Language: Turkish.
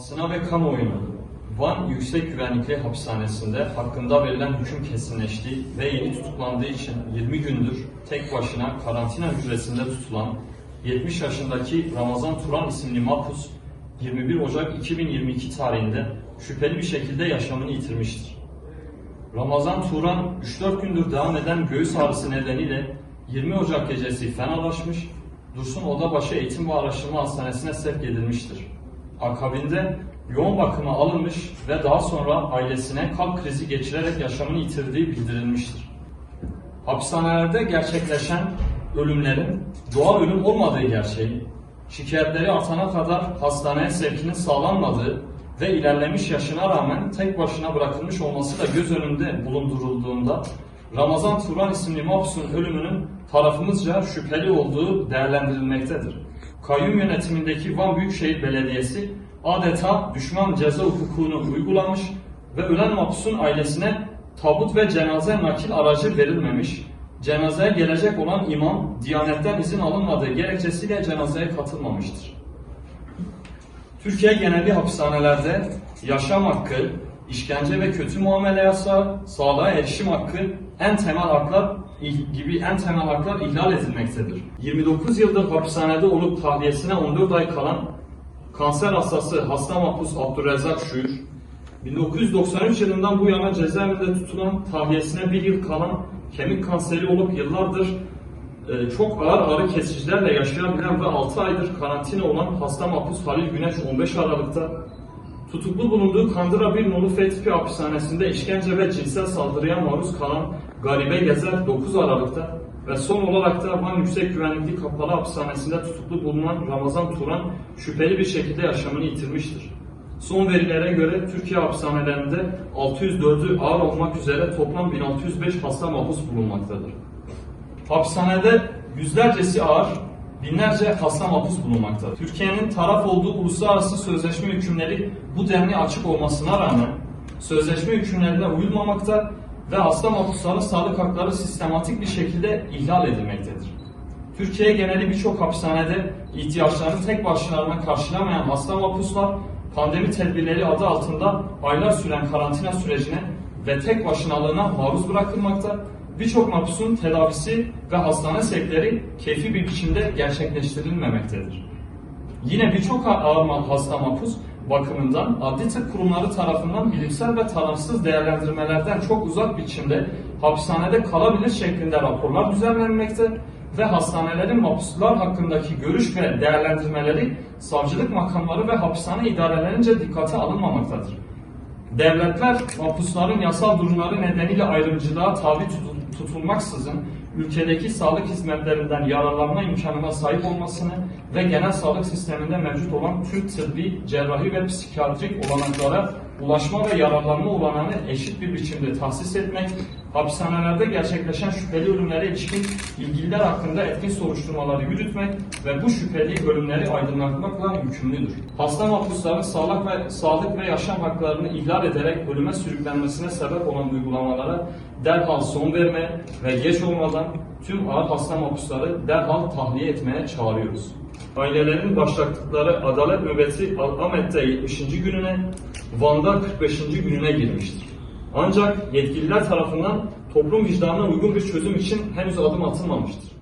Basına ve kamuoyuna Van Yüksek Güvenlikli Hapishanesi'nde hakkında verilen hüküm kesinleştiği ve yeni tutuklandığı için 20 gündür tek başına karantina hücresinde tutulan 70 yaşındaki Ramazan Turan isimli mahpus 21 Ocak 2022 tarihinde şüpheli bir şekilde yaşamını yitirmiştir. Ramazan Turan 3-4 gündür devam eden göğüs ağrısı nedeniyle 20 Ocak gecesi fenalaşmış, Dursun Odabaşı Eğitim ve Araştırma Hastanesi'ne sevk edilmiştir. Akabinde yoğun bakıma alınmış ve daha sonra ailesine kalp krizi geçirerek yaşamını yitirdiği bildirilmiştir. Hapishanelerde gerçekleşen ölümlerin doğal ölüm olmadığı gerçeği, şikayetleri artana kadar hastaneye sevkinin sağlanmadığı ve ilerlemiş yaşına rağmen tek başına bırakılmış olması da göz önünde bulundurulduğunda Ramazan Turan isimli mahpusun ölümünün tarafımızca şüpheli olduğu değerlendirilmektedir. Kayyum yönetimindeki Van Büyükşehir Belediyesi adeta düşman ceza hukukunu uygulamış ve ölen mahpusun ailesine tabut ve cenaze nakil aracı verilmemiş, cenazeye gelecek olan imam Diyanet'ten izin alınmadığı gerekçesiyle cenazeye katılmamıştır. Türkiye geneli hapishanelerde yaşam hakkı, işkence ve kötü muamele yasağı, sağlığa erişim hakkı en temel haklar gibi en temel haklar ihlal edilmektedir. 29 yıldır hapishanede olup tahliyesine 14 ay kalan kanser hastası hasta mahpus Abdurrezzak Şuur, 1993 yılından bu yana cezaevinde tutulan tahliyesine bir yıl kalan kemik kanseri olup yıllardır e, çok ağır ağrı kesicilerle yaşayabilen ve 6 aydır karantina olan hasta mahpus Halil Güneş 15 Aralık'ta tutuklu bulunduğu Kandıra 1 nolu F tipi hapishanesinde işkence ve cinsel saldırıya maruz kalan Garibe Gezer 9 Aralık'ta ve son olarak da Van Yüksek Güvenlikli Kapalı Hapishanesi'nde tutuklu bulunan Ramazan Turan şüpheli bir şekilde yaşamını yitirmiştir. Son verilere göre Türkiye hapishanelerinde 604'ü ağır olmak üzere toplam 1605 hasta mahpus bulunmaktadır. Hapishanede yüzlercesi ağır, binlerce hasta mahpus bulunmaktadır. Türkiye'nin taraf olduğu uluslararası sözleşme hükümleri bu denli açık olmasına rağmen sözleşme hükümlerine uyulmamakta ve hasta mahpusların sağlık hakları sistematik bir şekilde ihlal edilmektedir. Türkiye geneli birçok hapishanede ihtiyaçlarını tek başlarına karşılamayan hasta mahpuslar pandemi tedbirleri adı altında aylar süren karantina sürecine ve tek başınalığına maruz bırakılmakta birçok mahpusun tedavisi ve hastane sevkleri keyfi bir biçimde gerçekleştirilmemektedir. Yine birçok ağır hasta mahpus bakımından adli tıp kurumları tarafından bilimsel ve tarafsız değerlendirmelerden çok uzak biçimde hapishanede kalabilir şeklinde raporlar düzenlenmekte ve hastanelerin mahpuslar hakkındaki görüş ve değerlendirmeleri savcılık makamları ve hapishane idarelerince dikkate alınmamaktadır. Devletler mahpusların yasal durumları nedeniyle ayrımcılığa tabi tutulmaksızın ülkedeki sağlık hizmetlerinden yararlanma imkanına sahip olmasını ve genel sağlık sisteminde mevcut olan tüm tıbbi, cerrahi ve psikiyatrik olanaklara ulaşma ve yararlanma olanağını eşit bir biçimde tahsis etmek, hapishanelerde gerçekleşen şüpheli ölümlere ilişkin ilgililer hakkında etkin soruşturmaları yürütmek ve bu şüpheli ölümleri aydınlatmakla yükümlüdür. Hasta mahpusların sağlık ve sağlık ve yaşam haklarını ihlal ederek ölüme sürüklenmesine sebep olan uygulamalara derhal son vermeye ve geç olmadan tüm ağır hasta mahpusları derhal tahliye etmeye çağırıyoruz. Ailelerin başlattıkları adalet nöbeti Ahmet'te 70. gününe, Van'da 45. gününe girmiştir. Ancak yetkililer tarafından toplum vicdanına uygun bir çözüm için henüz adım atılmamıştır.